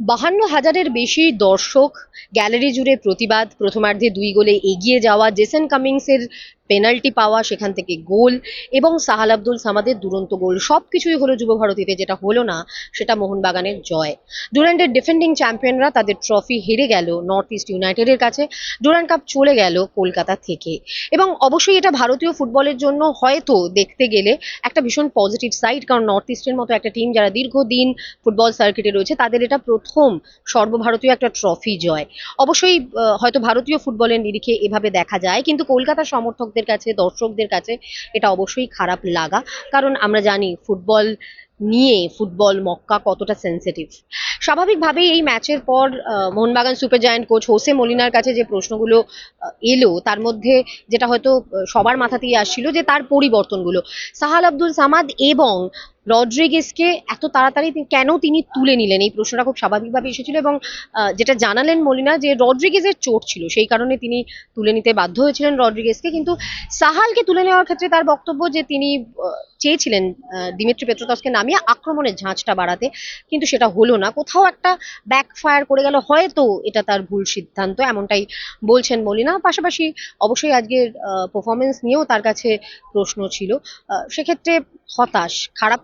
বাহান্ন হাজারের বেশি দর্শক গ্যালারি জুড়ে প্রতিবাদ প্রথমার্ধে দুই গোলে এগিয়ে যাওয়া জেসন কামিংসের পেনাল্টি পাওয়া, সেখান থেকে গোল এবং সাহাল আব্দুল সামাদের দুরন্ত গোল সব কিছুই হলো যুব ভারতীতে, যেটা হলো না, সেটা মোহনবাগানের জয়। ডুরান্ডের ডিফেন্ডিং চ্যাম্পিয়নরা তাদের ট্রফি হেরে গেল নর্থ ইস্ট ইউনাইটেডের কাছে ডুরান্ড কাপ চলে গেল কলকাতা থেকে। এবং অবশ্যই এটা ভারতীয় ফুটবলের জন্য হয়তো দেখতে গেলে একটা ভীষণ পজিটিভ সাইড কারণ নর্থ ইস্টের মতো একটা টিম যারা দীর্ঘদিন ফুটবল সার্কিটে রয়েছে, তাদের এটা প্রথম সর্বভারতীয় একটা ট্রফি জয়। অবশ্যই হয়তো ভারতীয় ফুটবলের নিরিখে এভাবে দেখা যায়, কিন্তু কলকাতার সমর্থকদের কাছে, দর্শকদের কাছে এটা অবশ্যই খারাপ লাগা। কারণ আমরা জানি ফুটবল নিয়ে, ফুটবল মক্কা কতটা সেন্সিটিভ স্বাভাবিকভাবেই এই ম্যাচের পর Mohun Bagan super giant coach Jose মলিনার কাছে যে প্রশ্নগুলো এলো, তার মধ্যে যেটা হয়তো সবার মাথাতেই আসছিল যে তার পরিবর্তনগুলো। সাহাল আব্দুল সামাদ এবং রড্রিগেসকে এত তাড়াতাড়ি কেন তিনি তুলে নিলেন? এই প্রশ্নটা খুব স্বাভাবিকভাবে এসেছিল এবং যেটা জানালেন মলিনা যে রড্রিগেজের চোট ছিল, সেই কারণে তিনি তুলে নিতে বাধ্য হয়েছিলেন রড্রিগেসকে কিন্তু সাহালকে তুলে নেওয়ার ক্ষেত্রে তার বক্তব্য যে তিনি চেয়েছিলেন দিমিত্রি পেত্রোতসকে নামিয়ে আক্রমণের ঝাঁজটা বাড়াতে, কিন্তু সেটা হলো না। কোথাও একটা ব্যাকফায়ার করে গেল, হয়তো এটা তার ভুল সিদ্ধান্ত, এমনটাই বলছেন মলিনা। পাশাপাশি অবশ্যই আজকের পারফরমেন্স নিয়েও তার কাছে প্রশ্ন ছিল। সেক্ষেত্রে হতাশ, খারাপ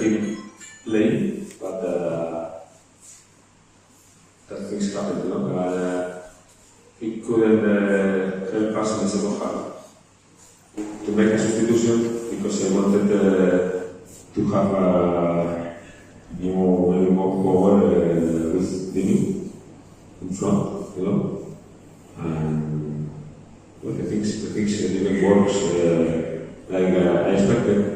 him playing, but uh, that things happen, you know. And, uh, he couldn't uh, help us in the second half to make a substitution because I wanted uh, to have a new, maybe more power uh, with the in front, you know. And well, the things, the things didn't work uh, like uh, I expected.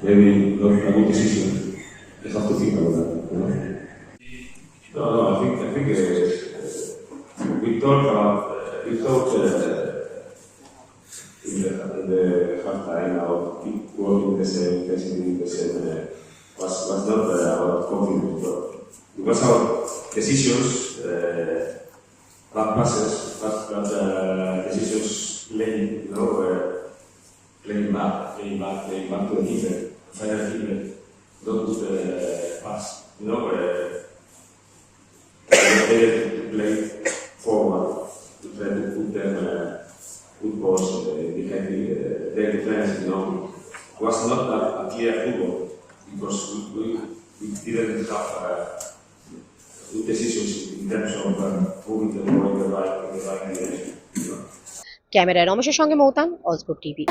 Maybe not a good decision. I have to think about that, you know. No, no, I think I think uh, we talked about uh, we thought uh, in the in the half time about working the same intensity, the same uh, was was not uh, about confidence, but it was about decisions, uh, bad passes, bad, keeper, final keeper, don't do the pass, you know. Uh, to play forward to try to put them uh, put balls uh, behind the, uh, their defense. You know, it was not a, a clear football because we, we, we didn't have uh, good decisions in terms of uh, moving the ball in the right in the right direction. ক্যামেরায় রমেশের সঙ্গে মৌতান অজগর TV